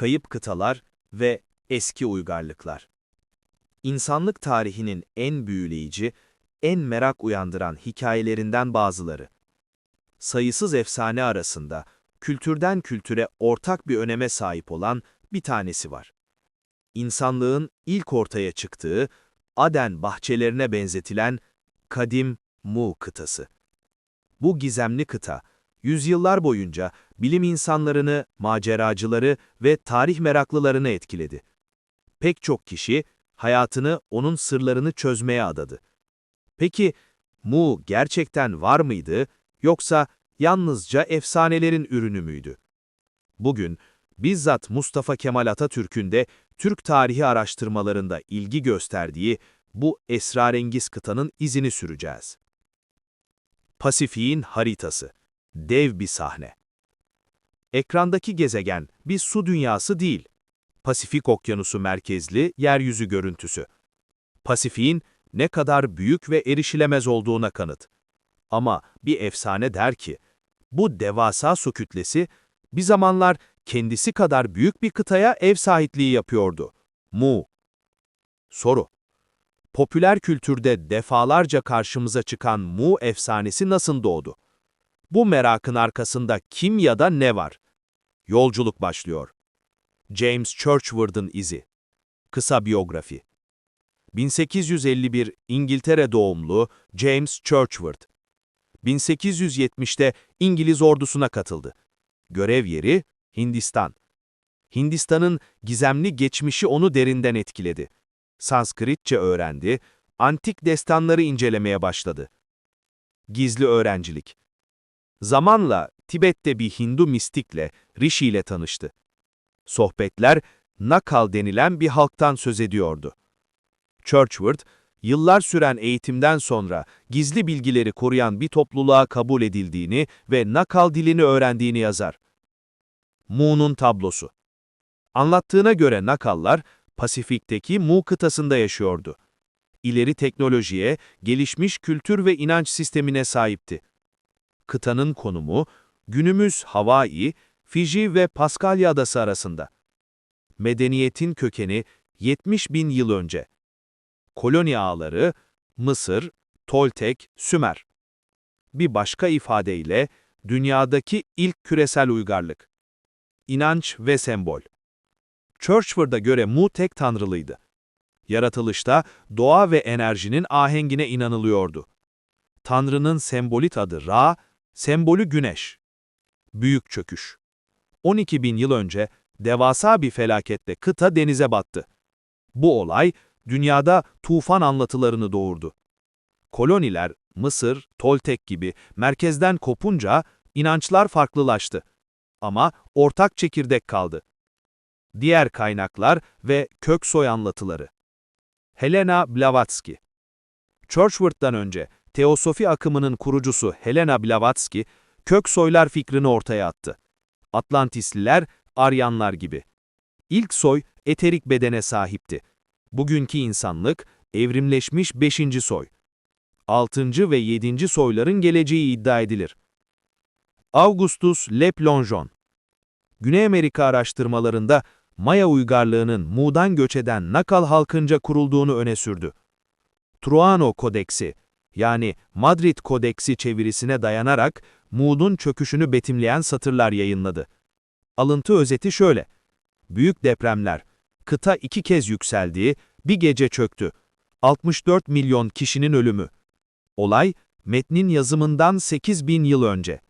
kayıp kıtalar ve eski uygarlıklar. İnsanlık tarihinin en büyüleyici, en merak uyandıran hikayelerinden bazıları. Sayısız efsane arasında kültürden kültüre ortak bir öneme sahip olan bir tanesi var. İnsanlığın ilk ortaya çıktığı, Aden bahçelerine benzetilen kadim Mu kıtası. Bu gizemli kıta, yüzyıllar boyunca bilim insanlarını, maceracıları ve tarih meraklılarını etkiledi. Pek çok kişi hayatını onun sırlarını çözmeye adadı. Peki Mu gerçekten var mıydı yoksa yalnızca efsanelerin ürünü müydü? Bugün bizzat Mustafa Kemal Atatürk'ün de Türk tarihi araştırmalarında ilgi gösterdiği bu esrarengiz kıtanın izini süreceğiz. Pasifik'in haritası. Dev bir sahne. Ekrandaki gezegen bir su dünyası değil. Pasifik Okyanusu merkezli yeryüzü görüntüsü. Pasifik'in ne kadar büyük ve erişilemez olduğuna kanıt. Ama bir efsane der ki, bu devasa su kütlesi bir zamanlar kendisi kadar büyük bir kıtaya ev sahipliği yapıyordu. Mu. Soru. Popüler kültürde defalarca karşımıza çıkan Mu efsanesi nasıl doğdu? Bu merakın arkasında kim ya da ne var? Yolculuk başlıyor. James Churchward'ın izi. Kısa biyografi. 1851 İngiltere doğumlu James Churchward. 1870'te İngiliz ordusuna katıldı. Görev yeri Hindistan. Hindistan'ın gizemli geçmişi onu derinden etkiledi. Sanskritçe öğrendi, antik destanları incelemeye başladı. Gizli öğrencilik. Zamanla Tibet'te bir Hindu mistikle, Rishi ile tanıştı. Sohbetler, Nakal denilen bir halktan söz ediyordu. Churchward, yıllar süren eğitimden sonra gizli bilgileri koruyan bir topluluğa kabul edildiğini ve Nakal dilini öğrendiğini yazar. Mu'nun tablosu. Anlattığına göre Nakallar, Pasifik'teki Mu kıtasında yaşıyordu. İleri teknolojiye, gelişmiş kültür ve inanç sistemine sahipti. Kıtanın konumu, günümüz Hawaii, Fiji ve Paskalya adası arasında. Medeniyetin kökeni 70 bin yıl önce. Koloni ağları, Mısır, Toltek, Sümer. Bir başka ifadeyle, dünyadaki ilk küresel uygarlık. İnanç ve sembol. Churchward'a göre Mu tek tanrılıydı. Yaratılışta doğa ve enerjinin ahengine inanılıyordu. Tanrının sembolit adı Ra, sembolü güneş. Büyük çöküş. 12 bin yıl önce devasa bir felaketle kıta denize battı. Bu olay, dünyada tufan anlatılarını doğurdu. Koloniler, Mısır, Toltek gibi merkezden kopunca inançlar farklılaştı. Ama ortak çekirdek kaldı. Diğer kaynaklar ve kök soy anlatıları. Helena Blavatsky Churchward'dan önce Teosofi akımının kurucusu Helena Blavatsky, kök soylar fikrini ortaya attı. Atlantisliler, Aryanlar gibi. İlk soy, eterik bedene sahipti. Bugünkü insanlık, evrimleşmiş beşinci soy. Altıncı ve yedinci soyların geleceği iddia edilir. Augustus Le Plongeon Güney Amerika araştırmalarında Maya uygarlığının Mu'dan göç eden Nakal halkınca kurulduğunu öne sürdü. Truano Kodeksi, yani Madrid Kodeksi çevirisine dayanarak Mu'nun çöküşünü betimleyen satırlar yayınladı. Alıntı özeti şöyle. Büyük depremler, kıta iki kez yükseldiği, bir gece çöktü. 64 milyon kişinin ölümü. Olay, metnin yazımından 8 bin yıl önce.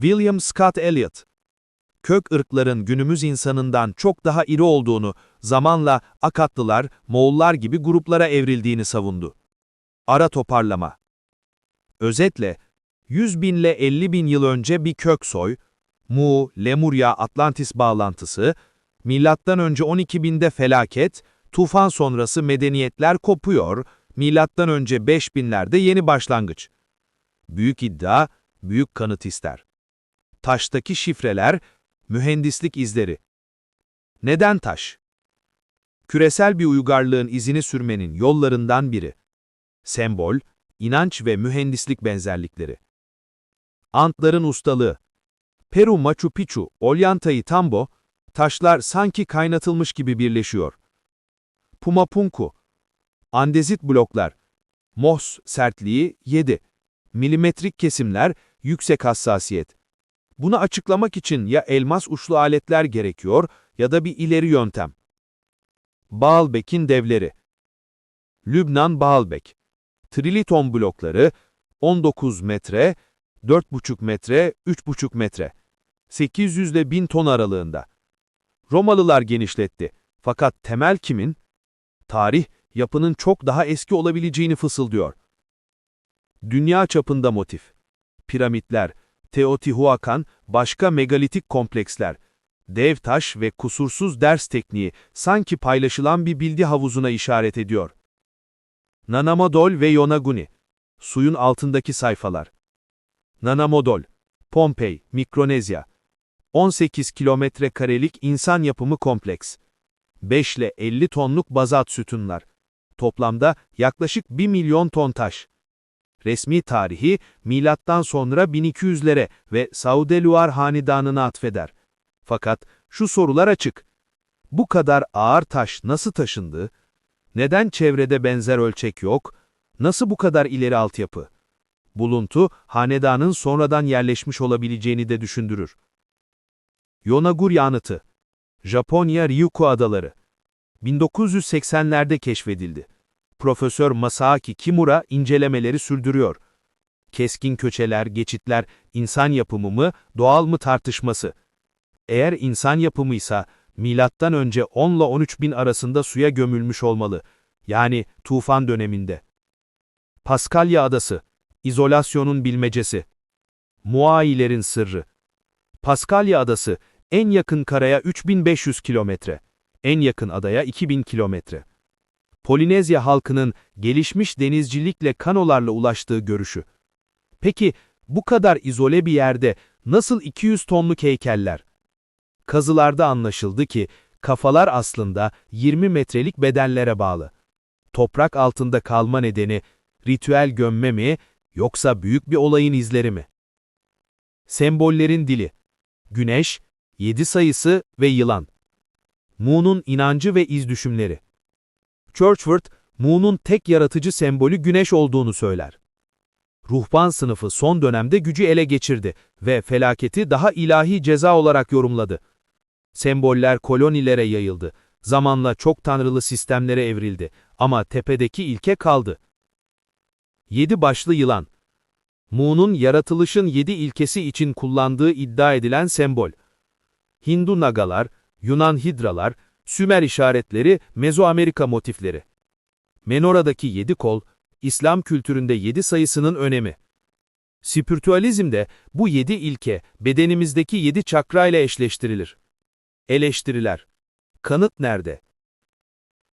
William Scott Elliot kök ırkların günümüz insanından çok daha iri olduğunu, zamanla Akatlılar, Moğollar gibi gruplara evrildiğini savundu. Ara toparlama Özetle, 100 bin ile 50 bin yıl önce bir kök soy, Mu, Lemurya, Atlantis bağlantısı, milattan önce 12 binde felaket, tufan sonrası medeniyetler kopuyor, milattan önce 5 binlerde yeni başlangıç. Büyük iddia, büyük kanıt ister. Taştaki şifreler, Mühendislik izleri. Neden taş? Küresel bir uygarlığın izini sürmenin yollarından biri. Sembol, inanç ve mühendislik benzerlikleri. Antların ustalığı. Peru Machu Picchu, Ollantaytambo, Taşlar sanki kaynatılmış gibi birleşiyor. Pumapunku. Andezit bloklar. Mohs sertliği 7. Milimetrik kesimler, yüksek hassasiyet. Bunu açıklamak için ya elmas uçlu aletler gerekiyor ya da bir ileri yöntem. Baalbek'in devleri. Lübnan Baalbek. Triliton blokları 19 metre, 4,5 metre, 3,5 metre. 800 ile 1000 ton aralığında. Romalılar genişletti. Fakat temel kimin? Tarih, yapının çok daha eski olabileceğini fısıldıyor. Dünya çapında motif. Piramitler, Teotihuacan, başka megalitik kompleksler, dev taş ve kusursuz ders tekniği sanki paylaşılan bir bildi havuzuna işaret ediyor. Nanamodol ve Yonaguni, suyun altındaki sayfalar. Nanamodol, Pompei, Mikronezya, 18 kilometre karelik insan yapımı kompleks. 5 ile 50 tonluk bazalt sütunlar. Toplamda yaklaşık 1 milyon ton taş. Resmi tarihi milattan sonra 1200'lere ve Saudeluar hanedanına atfeder. Fakat şu sorular açık. Bu kadar ağır taş nasıl taşındı? Neden çevrede benzer ölçek yok? Nasıl bu kadar ileri altyapı? Buluntu, hanedanın sonradan yerleşmiş olabileceğini de düşündürür. Yonaguri anıtı Japonya Ryukyu Adaları 1980'lerde keşfedildi. Profesör Masaaki Kimura incelemeleri sürdürüyor. Keskin köçeler, geçitler, insan yapımı mı, doğal mı tartışması. Eğer insan yapımıysa, milattan önce 10 ile 13 bin arasında suya gömülmüş olmalı. Yani tufan döneminde. Paskalya Adası, izolasyonun bilmecesi. Muailerin sırrı. Paskalya Adası, en yakın karaya 3500 kilometre, en yakın adaya 2000 kilometre. Polinezya halkının gelişmiş denizcilikle kanolarla ulaştığı görüşü. Peki bu kadar izole bir yerde nasıl 200 tonluk heykeller? Kazılarda anlaşıldı ki kafalar aslında 20 metrelik bedenlere bağlı. Toprak altında kalma nedeni ritüel gömme mi yoksa büyük bir olayın izleri mi? Sembollerin dili Güneş, 7 sayısı ve yılan. Mu'nun inancı ve izdüşümleri. Churchward, Mu'nun tek yaratıcı sembolü güneş olduğunu söyler. Ruhban sınıfı son dönemde gücü ele geçirdi ve felaketi daha ilahi ceza olarak yorumladı. Semboller kolonilere yayıldı. Zamanla çok tanrılı sistemlere evrildi ama tepedeki ilke kaldı. Yedi başlı yılan. Mu'nun yaratılışın yedi ilkesi için kullandığı iddia edilen sembol. Hindu nagalar, Yunan hidralar, Sümer işaretleri, Mezoamerika motifleri. Menora'daki yedi kol, İslam kültüründe yedi sayısının önemi. Spiritüalizmde bu yedi ilke bedenimizdeki yedi çakra ile eşleştirilir. Eleştiriler. Kanıt nerede?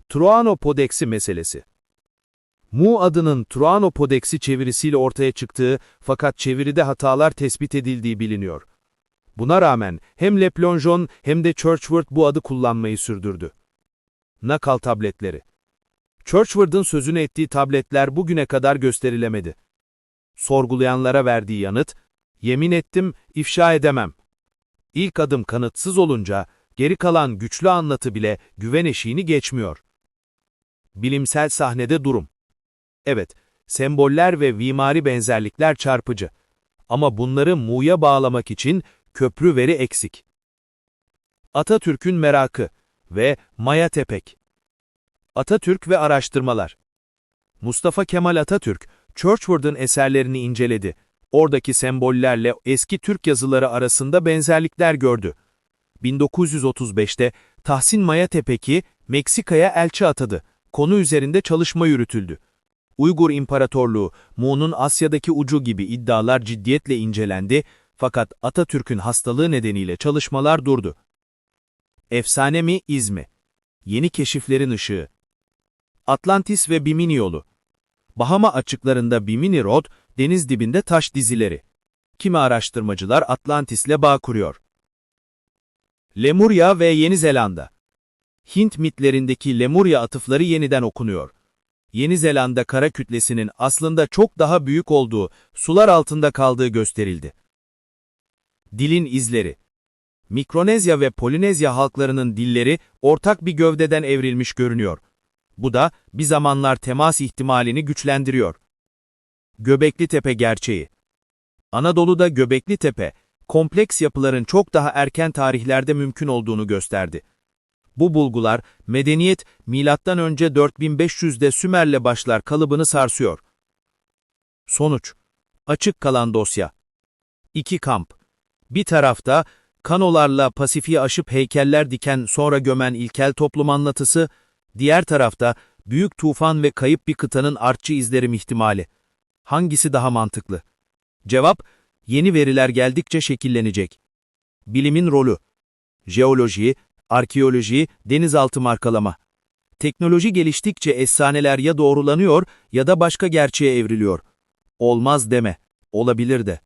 Truano Podeksi meselesi. Mu adının Truano Podeksi çevirisiyle ortaya çıktığı fakat çeviride hatalar tespit edildiği biliniyor. Buna rağmen hem Le Plongeon hem de Churchward bu adı kullanmayı sürdürdü. Nakal tabletleri Churchward'ın sözünü ettiği tabletler bugüne kadar gösterilemedi. Sorgulayanlara verdiği yanıt, yemin ettim, ifşa edemem. İlk adım kanıtsız olunca, geri kalan güçlü anlatı bile güven eşiğini geçmiyor. Bilimsel sahnede durum. Evet, semboller ve mimari benzerlikler çarpıcı. Ama bunları Mu'ya bağlamak için köprü veri eksik. Atatürk'ün merakı ve Maya Tepek. Atatürk ve araştırmalar. Mustafa Kemal Atatürk, Churchward'ın eserlerini inceledi. Oradaki sembollerle eski Türk yazıları arasında benzerlikler gördü. 1935'te Tahsin Maya Tepeki Meksika'ya elçi atadı. Konu üzerinde çalışma yürütüldü. Uygur İmparatorluğu, Mu'nun Asya'daki ucu gibi iddialar ciddiyetle incelendi fakat Atatürk'ün hastalığı nedeniyle çalışmalar durdu. Efsane mi, iz mi? Yeni keşiflerin ışığı. Atlantis ve Bimini yolu. Bahama açıklarında Bimini Road, deniz dibinde taş dizileri. Kimi araştırmacılar Atlantis'le bağ kuruyor. Lemurya ve Yeni Zelanda. Hint mitlerindeki Lemurya atıfları yeniden okunuyor. Yeni Zelanda kara kütlesinin aslında çok daha büyük olduğu, sular altında kaldığı gösterildi. Dilin izleri. Mikronezya ve Polinezya halklarının dilleri ortak bir gövdeden evrilmiş görünüyor. Bu da bir zamanlar temas ihtimalini güçlendiriyor. Göbekli Tepe gerçeği Anadolu'da Göbekli Tepe, kompleks yapıların çok daha erken tarihlerde mümkün olduğunu gösterdi. Bu bulgular, medeniyet önce 4500'de Sümer'le başlar kalıbını sarsıyor. Sonuç: Açık kalan dosya. İki kamp. Bir tarafta kanolarla Pasifik'i aşıp heykeller diken sonra gömen ilkel toplum anlatısı, diğer tarafta büyük tufan ve kayıp bir kıtanın artçı izlerim ihtimali. Hangisi daha mantıklı? Cevap, yeni veriler geldikçe şekillenecek. Bilimin rolü. Jeoloji, arkeoloji, denizaltı markalama. Teknoloji geliştikçe efsaneler ya doğrulanıyor ya da başka gerçeğe evriliyor. Olmaz deme, olabilir de.